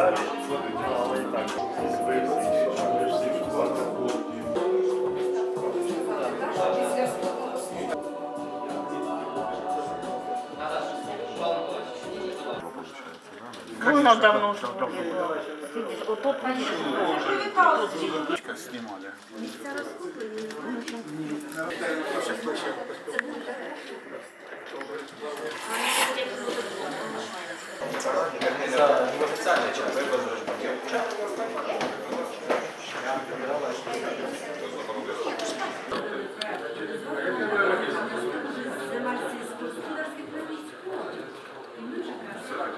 ідеалі, але і так збився, що ми всі школи. Воно давно вже було. Отут снимали.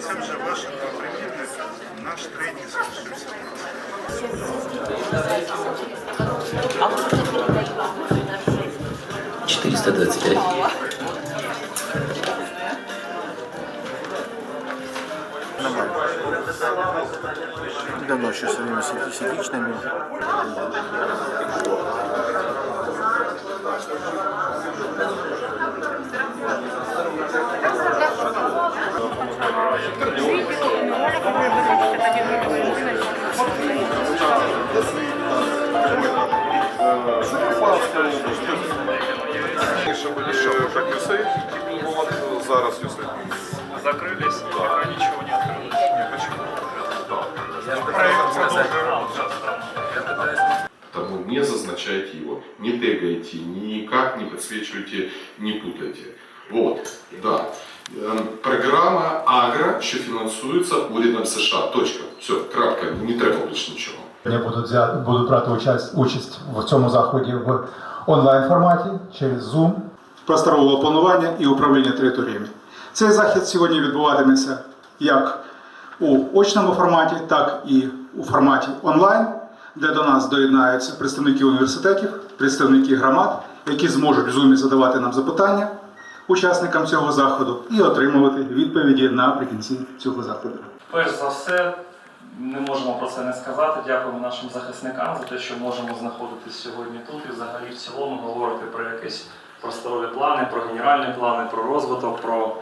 Це вже ваше примірник. Наш тренінг залишився. Четыреста двадцать пять. Давно еще своими сетичными. Раніше були що, як юсей, от зараз юсей. Закрылись, пока ничего не открылось. Почему? Проект продолжил. Тому не зазначайте его, не тегайте, никак не подсвечивайте, не путайте. Вот, да. Програма Агро, що фінансується урядом США. Точка. Все, крапка, не треба більше нічого. Я буду, взя- буду брати участь, участь в цьому заході в онлайн форматі через Zoom. Просторового планування і управління територіями. Цей захід сьогодні відбуватиметься як у очному форматі, так і у форматі онлайн, де до нас доєднаються представники університетів, представники громад, які зможуть в Zoom задавати нам запитання учасникам цього заходу і отримувати відповіді наприкінці цього заходу. Перш за все, не можемо про це не сказати. Дякуємо нашим захисникам за те, що можемо знаходитись сьогодні тут і взагалі в цілому говорити про якісь просторові плани, про генеральні плани, про розвиток, про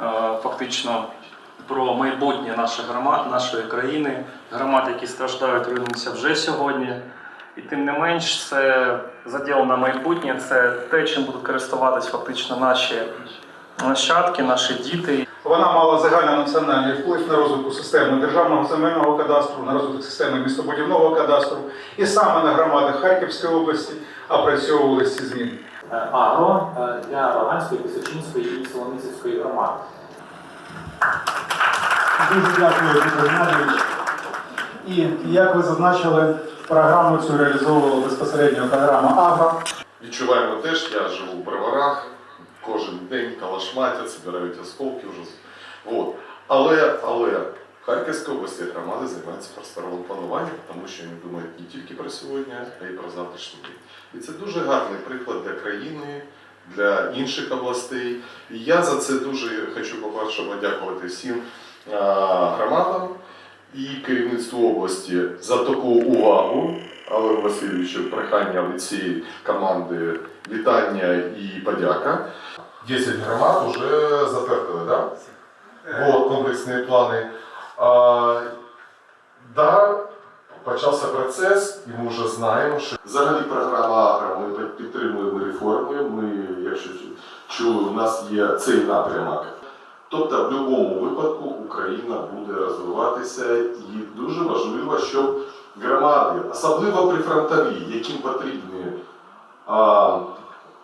е, фактично про майбутнє наших громад, нашої країни, громад, які страждають, руйнуються вже сьогодні. І тим не менш, це заділ на майбутнє, це те, чим будуть користуватись фактично наші нащадки, наші діти. Вона мала загальнонаціональний вплив на розвиток системи державного земельного кадастру, на розвиток системи містобудівного кадастру. І саме на громадах Харківської області опрацьовувалися ці зміни. е, агро е, для Роганської, Пісочинської і Солоницівської громад. Дуже дякую, Віктор Геннадійович. І як ви зазначили, програму цю реалізовувала безпосередньо програма Агро. Відчуваємо теж, я живу в броварах, кожен день калашматять, збирають осколки вже. Вот. Але, але в Харківській області громади займаються просторовим плануванням, тому що вони думають не тільки про сьогодні, а й про завтрашній день. І це дуже гарний приклад для країни, для інших областей. І я за це дуже хочу, по-перше, подякувати всім громадам і керівництву області за таку увагу. Олег Васильовичу, прохання від цієї команди вітання і подяка. 10 громад вже затвердили, да? Вот комплексні плани. А, да, почався процес, і ми вже знаємо, що взагалі програма Агро ми підтримуємо реформи. Ми, якщо чули, у нас є цей напрямок. Тобто, в будь-якому випадку Україна буде розвиватися, і дуже важливо, щоб громади, особливо прифронтові, яким потрібні а,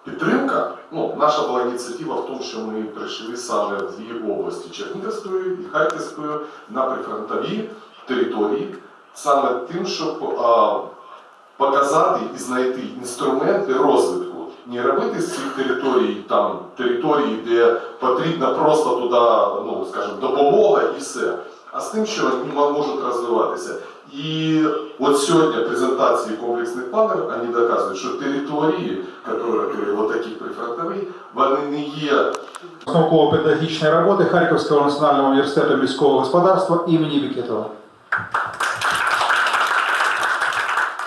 підтримка. Ну, наша була ініціатива в тому, що ми прийшли саме в дві області Чернігівської і Харківської на прифронтові території, саме тим, щоб а, показати і знайти інструменти розвитку Не робити з цих територій там території, де потрібна просто туди, ну скажімо, допомога і все. А з тим, що вони можуть розвиватися. И вот сегодня презентации комплексных планов, они доказывают, что территории, которые вот таких прифронтовые, вони не є Науково-педагогічної роботи Харківського національного університету міського господарства імені Бікетова.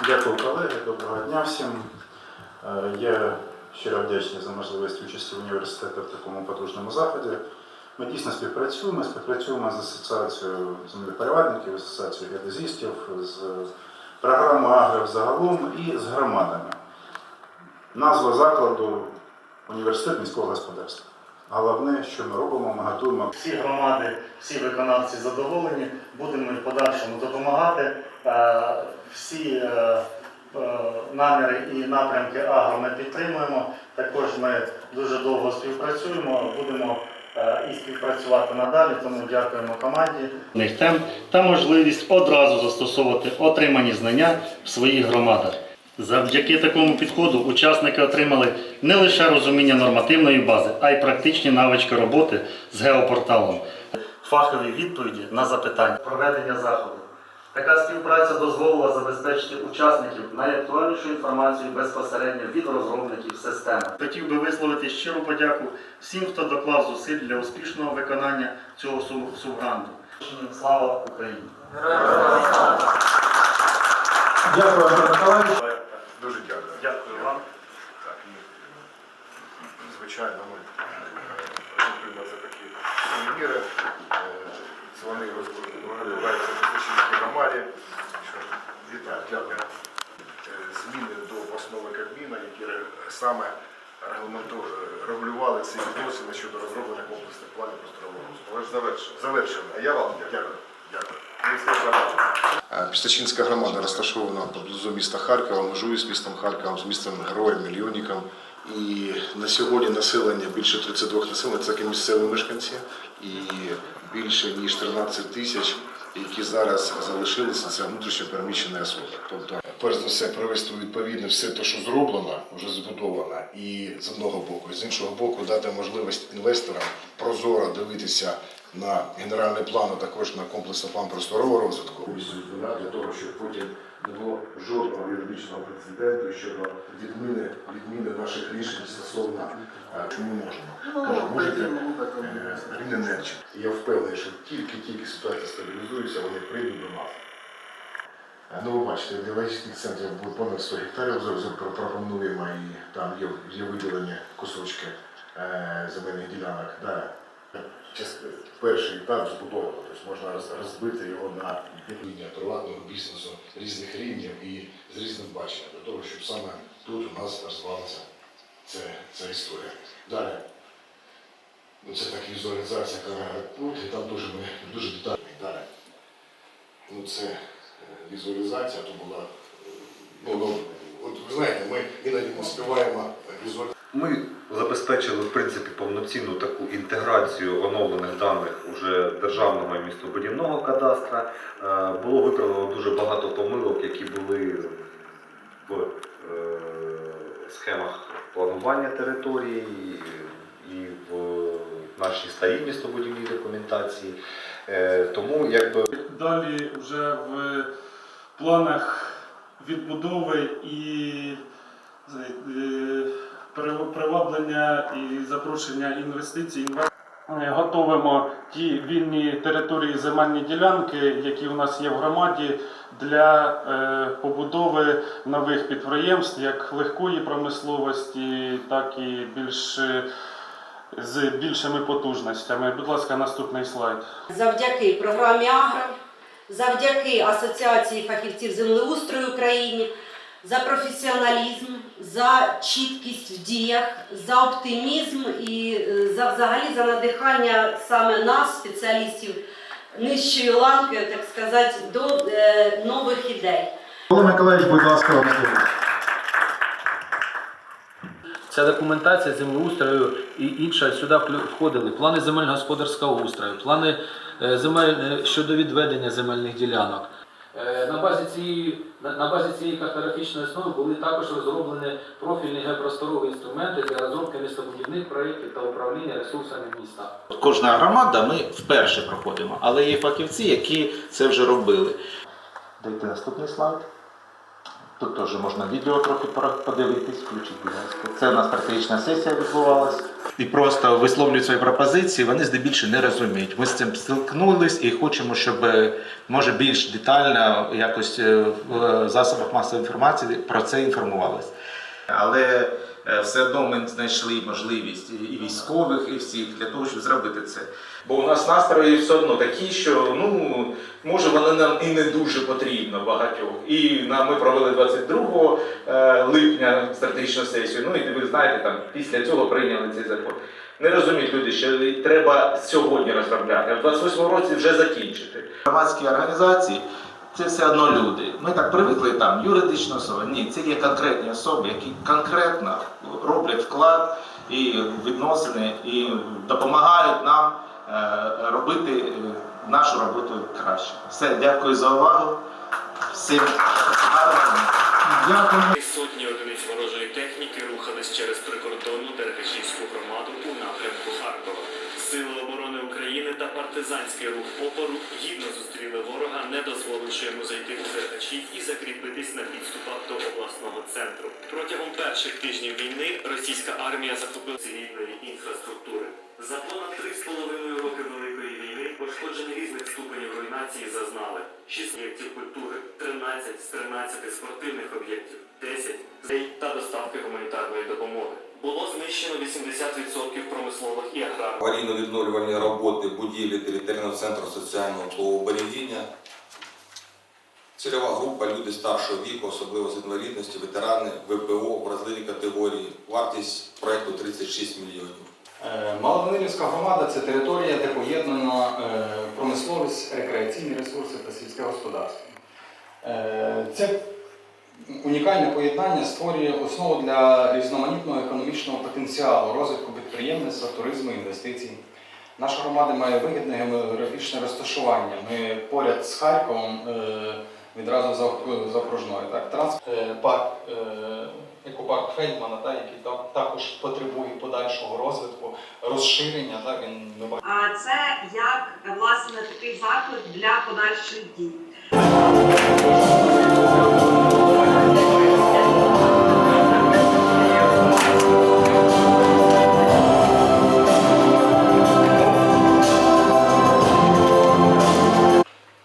Дякую, колеги. Доброго дня всім. Е, Я щиро вдячний за можливість участі університету в такому потужному заході. Ми дійсно співпрацюємо, співпрацюємо з асоціацією землепорядників, асоціацією геодезистів, з програмою Агро загалом і з громадами. Назва закладу університет міського господарства. Головне, що ми робимо, ми готуємо Всі громади, всі виконавці задоволені. Будемо в подальшому допомагати. Е, Всі е, наміри і напрямки агро ми підтримуємо. Також ми дуже довго співпрацюємо. Будемо е, і співпрацювати надалі. Тому дякуємо команді. них тем та можливість одразу застосовувати отримані знання в своїх громадах. Завдяки такому підходу учасники отримали не лише розуміння нормативної бази, а й практичні навички роботи з геопорталом, фахові відповіді на запитання. Проведення заходу. Така співпраця дозволила забезпечити учасників найактуальнішу інформацію безпосередньо від розробників системи. Хотів би висловити щиру подяку всім, хто доклав зусиль для успішного виконання цього суб- субгранту. Слава Україні! Дякую, Миколаївич. Дуже дякую. Дякую вам. Так, звичайно, ми працюємо за такі сувеніри. Е, Це вони розбиваються в Костянтинській громаді. Що, Вітаю, дякую. Е, Зміни до постанови Кабміна, які саме регулювали ці відносини щодо розроблення комплексних планів просторового розвитку. Ви ж завершили. Завершили. А я вам дякую. Дякую. Е, Пістачинська громада розташована поблизу міста Харкова, межує з містом Харковом, з містом Героєм, мільйонником. І на сьогодні населення більше 32 населення, це місцеві мешканці, і більше ніж 13 тисяч, які зараз залишилися, це внутрішньо переміщені особи. Тобто, перш за все, привести відповідне все те, що зроблено, вже збудовано, і з одного боку, і з іншого боку, дати можливість інвесторам прозоро дивитися на генеральний план, а також на комплексний план просторового розвитку. Для того, щоб потім не було жодного юридичного прецеденту щодо відміни, відміни наших рішень стосовно е, що можемо. Можете е, Я впевнений, що тільки-тільки ситуація стабілізується, вони прийдуть до нас. Е, Ну, ви бачите, для логістичних центрів буде понад 100 гектарів зараз пропонуємо і там є, є виділені кусочки е, земельних ділянок. Да. Перший етап збудовано, тобто можна розбити його на рівня приватного бізнесу різних рівнів і з різним баченням, для того, щоб саме тут у нас розвивалася ця, ця історія. Далі. Ну, це так візуалізація тут, і там дуже дуже детально далі. Ну, це е, візуалізація, то була. е, Ну, ну, от ви знаєте, ми іноді не співаємо візуалізацію. Ми забезпечили в принципі повноцінну таку інтеграцію оновлених даних уже державного і містобудівного кадастра. Е, Було виправлено дуже багато помилок, які були в е, схемах планування території і в нашій старій містобудівній документації. Е, Тому якби Далі вже в планах відбудови і приваблення і запрошення інвестицій. Е, Готовимо ті вільні території земельні ділянки, які у нас є в громаді, для е, побудови нових підприємств, як легкої промисловості, так і більш з більшими потужностями. Будь ласка, наступний слайд. Завдяки програмі Агро, завдяки Асоціації фахівців землеустрою України, за професіоналізм, за чіткість в діях, за оптимізм і е, за взагалі за надихання саме нас, спеціалістів нижчої ланки, так сказати, до е, нових ідей. Павло Миколаївич, будь ласка, вам слово. Ця документація землеустрою і інша сюди входили плани земельно-господарського устрою, плани е, земель е, щодо відведення земельних ділянок. На базі цієї на базі цієї картографічної основи були також розроблені профільні геопросторові інструменти для розробки містобудівних проєктів та управління ресурсами міста. Кожна громада ми вперше проходимо, але є фахівці, які це вже робили. Дайте наступний слайд. Тут теж можна відео трохи подивитись, включіть, будь ласка. Це у нас стратегічна сесія відбувалась. і просто висловлюють свої пропозиції, вони здебільшого не розуміють. Ми з цим стикнулись і хочемо, щоб е, може більш детально якось е, в е, засобах масової інформації про це інформувалися. Але все одно ми знайшли можливість і і військових, і всіх для того, щоб зробити це. Бо у нас настрої все одно такі, що ну може воно нам і не дуже потрібно багатьох. І на ми провели 22 е, липня стратегічну сесію. Ну і ви знаєте, там після цього прийняли цей закон. Не розуміють люди, що треба сьогодні розробляти, а в 28 році вже закінчити. Громадські організації це все одно люди. Ми так привикли там юридична особа. Ні, це є конкретні особи, які конкретно роблять вклад і відносини, і допомагають нам Е, робити е, нашу роботу краще. Все, дякую за увагу. Всім гарного дня. Сотні одиниць ворожої техніки рухались через прикордонну Дергачівську громаду у напрямку Харкова. Сили оборони України та партизанський рух опору гідно зустріли ворога, не дозволивши йому зайти у Дергачів і закріпитись на підступах до обласного центру. Протягом перших тижнів війни російська армія захопила цивільної інфраструктури. За понад 3,5 пошкодження різних ступенів руйнації зазнали 6 об'єктів культури, 13 з 13 спортивних об'єктів, 10 зей та доставки гуманітарної допомоги. Було знищено 80% промислових і аграрних. аварійно-відновлювальні роботи будівлі територіального центру соціального благоубережіння. Цільова група люди старшого віку, особливо з інвалідністю, ветерани, ВПО, вразливі категорії. Вартість проєкту 36 мільйонів. Е, Малоданилівська громада це територія, де поєднано е, промисловість, рекреаційні ресурси та сільське господарство. Е, Це унікальне поєднання створює основу для різноманітного економічного потенціалу, розвитку підприємництва, туризму, інвестицій. Наша громада має вигідне географічне розташування. Ми поряд з Харковом відразу за, окружною. Так? Парк, е, Фельдмана, так, який так- також потребує подальшого розвитку, розширення. Так, він, ми. А це як власне такий заклик для подальших дій.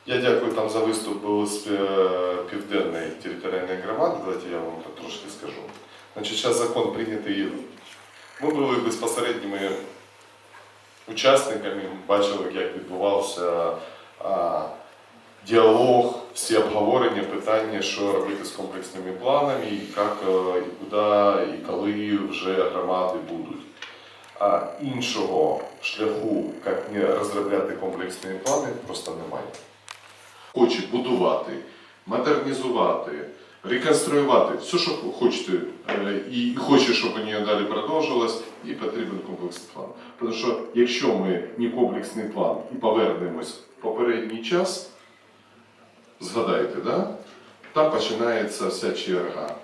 Я дякую там за виступ Південної територіальної громади. Давайте я вам так трошки скажу. Значить, зараз закон прийнятий. Ми були безпосередніми учасниками, бачили, як відбувався а, діалог, всі обговорення, питання, що робити з комплексними планами, і як, е, і куди, і коли вже громади будуть. А іншого шляху, як не розробляти комплексні плани, просто немає. Хоче будувати, модернізувати, реконструювати, все, що хочете, е, і хоче, щоб нього далі продовжилось, і потрібен комплексний план. Тому що якщо ми не комплексний план і повернемось в попередній час, згадайте, да? там починається вся черга.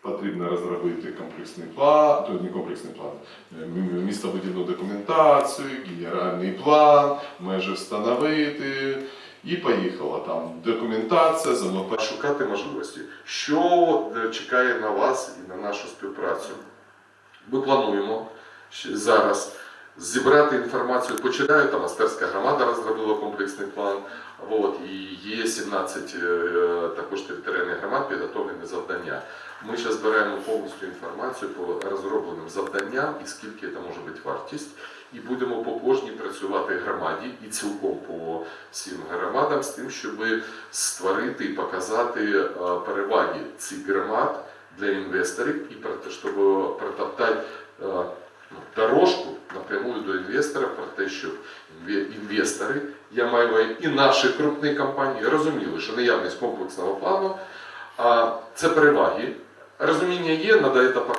Потрібно розробити комплексний план, то не комплексний план, е, містобудівну документацію, генеральний план, межі встановити. І поїхала там документація, замовлення. Шукати можливості. Що е, чекає на вас і на нашу співпрацю? Ми плануємо зараз зібрати інформацію. Починаю, там Астерська громада розробила комплексний план. От, і є 17 е, також територіальних громад підготовлені завдання. Ми зараз збираємо повністю інформацію по розробленим завданням і скільки це може бути вартість. І будемо по кожній працювати громаді і цілком по всім громадам з тим, щоб створити і показати е, переваги цих громад для інвесторів і щоб протоптати е, ну, дорожку напрямую до інвесторів про те, щоб інвестори, я маю і наші крупні компанії, розуміли, що наявність комплексного плану це переваги. Розуміння є, треба це